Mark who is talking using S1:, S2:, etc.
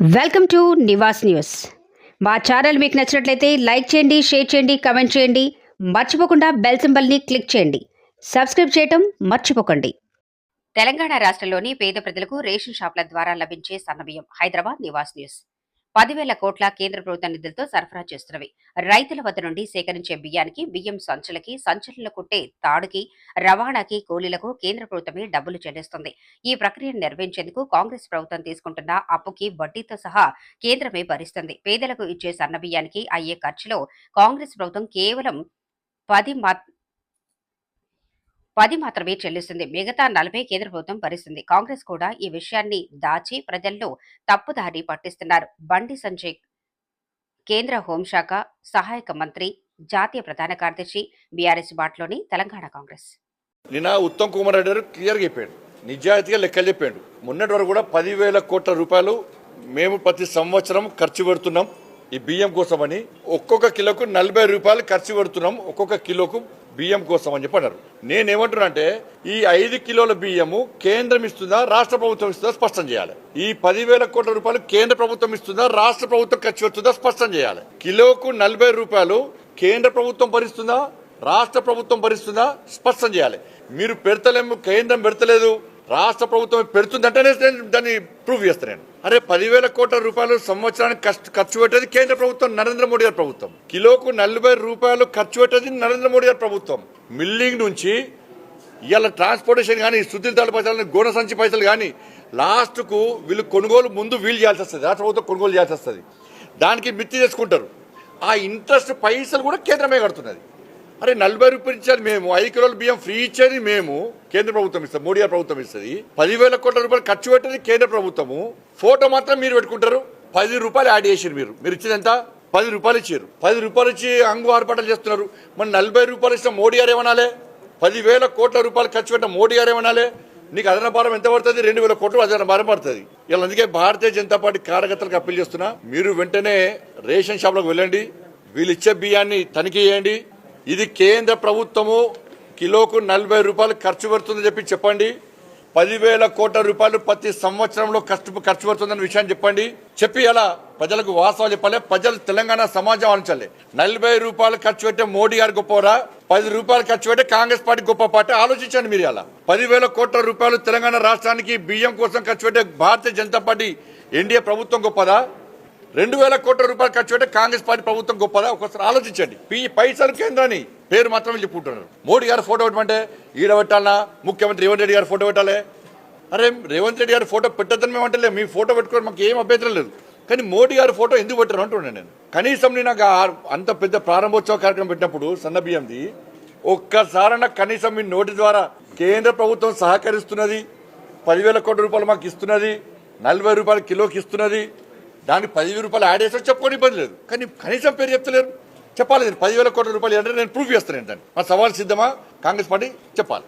S1: Welcome to Nivas news. మా channel మీకు నచ్చినట్లయితే లైక్ చేయండి షేర్ చేయండి కమెంట్ చేయండి. మర్చిపోకుండా బెల్ సింబల్ని క్లిక్ చేయండి. సబ్స్క్రైబ్ చేయటం మర్చిపోకండి. తెలంగాణ రాష్ట్రంలోని పేద ప్రజలకు రేషన్ షాపుల ద్వారా లభించే సన్నబియ్యం. హైదరాబాద్ నివాస్ న్యూస్. పదివేల కోట్ల కేంద్ర ప్రభుత్వ నిధులతో సరఫరా చేస్తున్నవి. రైతుల వద్ద నుండి సేకరించే బియ్యానికి బియ్యం సంచులకి సంచులను కుట్టే తాడుకి రవాణాకి కూలీలకు కేంద్ర ప్రభుత్వమే డబ్బులు చెల్లిస్తుంది. ఈ ప్రక్రియను నిర్వహించేందుకు కాంగ్రెస్ ప్రభుత్వం తీసుకుంటున్న అప్పుకి వడ్డీతో సహా కేంద్రమే భరిస్తుంది. పేదలకు ఇచ్చే సన్నబియ్యానికి అయ్యే ఖర్చులో కాంగ్రెస్ ప్రభుత్వం కేవలం పది పది మాత్రమే చెల్లిస్తుంది. మిగతా నలభై కేంద్ర ప్రభుత్వం భరిస్తుంది. కాంగ్రెస్ కూడా ఈ విషయాన్ని దాచి ప్రజల్లో తప్పుదారి పట్టిస్తున్నారు. బండి సంజయ్ కేంద్ర హోంశాఖ సహాయక మంత్రి జాతీయ ప్రధాన కార్యదర్శి బీఆర్ఎస్ బాట్లోని తెలంగాణ కాంగ్రెస్.
S2: నిన్న ఉత్తమ్ కుమార్ రెడ్డి గారు క్లియర్గా చెప్పాడు. నిజాయితీగా లెక్కలు చెప్పాడు. మొన్నటి వరకు కూడా పదివేల కోట్ల రూపాయలు మేము ప్రతి సంవత్సరం ఖర్చు పెడుతున్నాం. ఈ బియ్యం కోసమని ఒక్కొక్క కిలోకు నలభై రూపాయలు ఖర్చు పెడుతున్నాం ఒక్కొక్క కిలోకు బియ్యం కోసం అని చెప్పి అన్నారు నేనేమంటున్నా అంటే ఈ ఐదు కిలోల బియ్యము కేంద్రం ఇస్తుందా రాష్ట్ర ప్రభుత్వం ఇస్తుందా స్పష్టం చేయాలి. ఈ పదివేల కోట్ల రూపాయలు కేంద్ర ప్రభుత్వం ఇస్తుందా రాష్ట్ర ప్రభుత్వం ఖర్చు పెడుతుందా స్పష్టం చేయాలి. కిలోకు నలభై రూపాయలు కేంద్ర ప్రభుత్వం భరిస్తుందా రాష్ట్ర ప్రభుత్వం భరిస్తుందా స్పష్టం చేయాలి. మీరు పెడతలేము కేంద్రం పెడతలేదు. రాష్ట్ర ప్రభుత్వం పెడుతుందంటేనే నేను దాన్ని ప్రూవ్ చేస్తాను నేను. అరే పదివేల కోట్ల రూపాయలు సంవత్సరానికి కష్ట- ఖర్చు పెట్టేది కేంద్ర ప్రభుత్వం నరేంద్ర మోడీ గారి ప్రభుత్వం. కిలోకు నలభై రూపాయలు ఖర్చు పెట్టేది నరేంద్ర మోడీ గారి ప్రభుత్వం. మిల్లింగ్ నుంచి ఇవాళ ట్రాన్స్పోర్టేషన్ కానీ శుద్ధి తాళ పైసలు గోడ సంచి పైసలు కానీ లాస్ట్కు వీళ్ళు కొనుగోలు ముందు వీలు చేయాల్సి వస్తుంది. రాష్ట్ర ప్రభుత్వం కొనుగోలు చేయాల్సి వస్తుంది. దానికి మిత్తి చేసుకుంటారు. ఆ ఇంట్రెస్ట్ పైసలు కూడా కేంద్రమే కడుతున్నది. అరే నలభై రూపాయలు ఇచ్చేది మేము. ఐదు కిలోల బియ్యం ఫ్రీ ఇచ్చేది మేము. కేంద్ర ప్రభుత్వం ఇస్తుంది మోడీ ప్రభుత్వం ఇస్తుంది. పదివేల కోట్ల రూపాయలు ఖర్చు పెట్టేది కేంద్ర ప్రభుత్వము. ఫోటో మాత్రం మీరు పెట్టుకుంటారు. పది రూపాయలు యాడ్ చేసారు మీరు. మీరు ఇచ్చింది ఎంత? పది రూపాయలు ఇచ్చారు పది రూపాయలు ఇచ్చి అంగు ఆర్పాటలు చేస్తున్నారు. మరి నలభై రూపాయలు ఇచ్చిన మోడీ గారు ఏమనాలే? పదివేల కోట్ల రూపాయలు ఖర్చు పెట్టిన మోడీ గారు ఏమనాలే? నీకు అదన భారం ఎంత పడుతుంది? రెండు వేల కోట్లు అదన భారం పడుతుంది. ఇలా అందుకే భారతీయ జనతా పార్టీ కార్యకర్తలకు అప్పీల్ చేస్తున్నా. మీరు వెంటనే రేషన్ షాప్లకు వెళ్ళండి. వీళ్ళు ఇచ్చే బియ్యాన్ని తనిఖీ చేయండి. ఇది కేంద్ర ప్రభుత్వము కిలోకు నలభై రూపాయలు ఖర్చు పెడుతుందని చెప్పి చెప్పండి. పదివేల కోట్ల రూపాయలు ప్రతి సంవత్సరంలో ఖర్చు ఖర్చు పెడుతుందన్న విషయాన్ని చెప్పండి. చెప్పి అలా ప్రజలకు వాస్తవాలు చెప్పాలి. ప్రజలు తెలంగాణ సమాజం ఆలోచించాలి. నలభై రూపాయలు ఖర్చు పెట్టే మోడీ గారు గొప్పవరా? పది రూపాయలు ఖర్చు పెట్టే కాంగ్రెస్ పార్టీ గొప్ప పార్టీ ఆలోచించండి మీరు అలా పదివేల కోట్ల రూపాయలు తెలంగాణ రాష్ట్రానికి బియ్యం కోసం ఖర్చు పెట్టే భారతీయ జనతా పార్టీ ఎన్డీఏ ప్రభుత్వం గొప్పదా? రెండు వేల కోట్ల రూపాయలు ఖర్చు పెట్టే కాంగ్రెస్ పార్టీ ప్రభుత్వం గొప్పదా? ఒకసారి ఆలోచించండి. ఈ పైసలు కేంద్రాన్ని పేరు మాత్రమే చెప్పుకుంటున్నారు. మోడీ గారు ఫోటో పెట్టమంటే ఈడ పెట్టాలనా? ముఖ్యమంత్రి రేవంత్ రెడ్డి గారు ఫోటో పెట్టాలి? అరే రేవంత్ రెడ్డి గారు ఫోటో పెట్టద్దని మేము అంటే మీ ఫోటో పెట్టుకోవడం మాకు ఏం అభ్యంతరం లేదు. కానీ మోడీ గారి ఫోటో ఎందుకు పెట్టారు అంటున్నాను నేను. కనీసం నేను అంత పెద్ద ప్రారంభోత్సవ కార్యక్రమం పెట్టినప్పుడు సన్నబియ్యంది ఒక్కసారన్న కనీసం మీ నోటి ద్వారా కేంద్ర ప్రభుత్వం సహకరిస్తున్నది పదివేల కోట్ల రూపాయలు మాకు ఇస్తున్నది నలభై రూపాయలు కిలోకి ఇస్తున్నది దానికి పదివేల రూపాయలు యాడ్ చేస్తే చెప్పుకొని ఇబ్బంది లేదు. కానీ కనీసం పేరు చెప్తలేరు. చెప్పాలి నేను పదివేల కోట్ల రూపాయలు అంటే నేను ప్రూఫ్ చేస్తాను దాన్ని. మా సవాల్ సిద్ధమా? కాంగ్రెస్ పార్టీ చెప్పాలి.